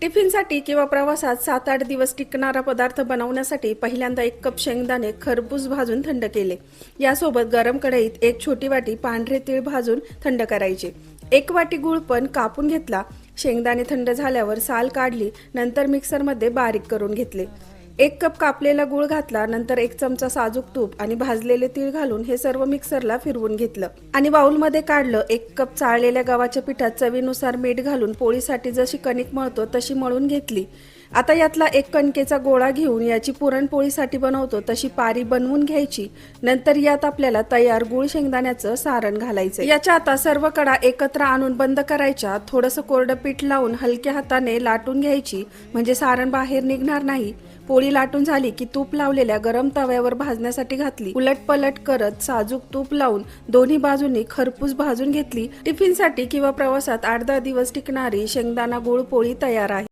टिफिनसाठी किंवा प्रवासात सात आठ दिवस टिकणारा पदार्थ बनवण्यासाठी पहिल्यांदा एक कप शेंगदाणे खरबूज भाजून थंड केले. यासोबत गरम कढईत एक छोटी वाटी पांढरे तीळ भाजून थंड करायचे. एक वाटी गुळ पण कापून घेतला. शेंगदाणे थंड झाल्यावर साल काढली नंतर मिक्सरमध्ये बारीक करून घेतले. एक कप कापलेला गूळ घातला नंतर एक चमचा साजूक तूप आणि भाजलेले तीळ घालून हे सर्व मिक्सरला फिरवून घेतलं. आणि बाउलमध्ये काढलं एक कप चाळलेल्या गव्हाच्या पिठात चवीनुसार मीठ घालून पोळीसाठी जशी कणिक मळतो तशी मळून घेतली. आता यातला एक कणकेचा गोळा घेऊन याची पुरणपोळीसाठी बनवतो तशी पारी बनवून घ्यायची. नंतर यात आपल्याला तयार गुळ शेंगदाण्याचं सारण घालायचं याच्या आता सर्व कडा एकत्र आणून बंद करायच्या. थोडंसं कोरडं पीठ लावून हलक्या हाताने लाटून घ्यायची. म्हणजे सारण बाहेर निघणार नाही. पोळी लाटून झाली की तूप लावलेल्या गरम तव्यावर भाजण्यासाठी घातली. उलट पलट करत साजूक तूप लावून दोन्ही बाजूंनी खरपूस भाजून घेतली. टिफिनसाठी किंवा प्रवासात आठ दहा दिवस टिकणारी शेंगदाणा गुळ पोळी तयार आहे.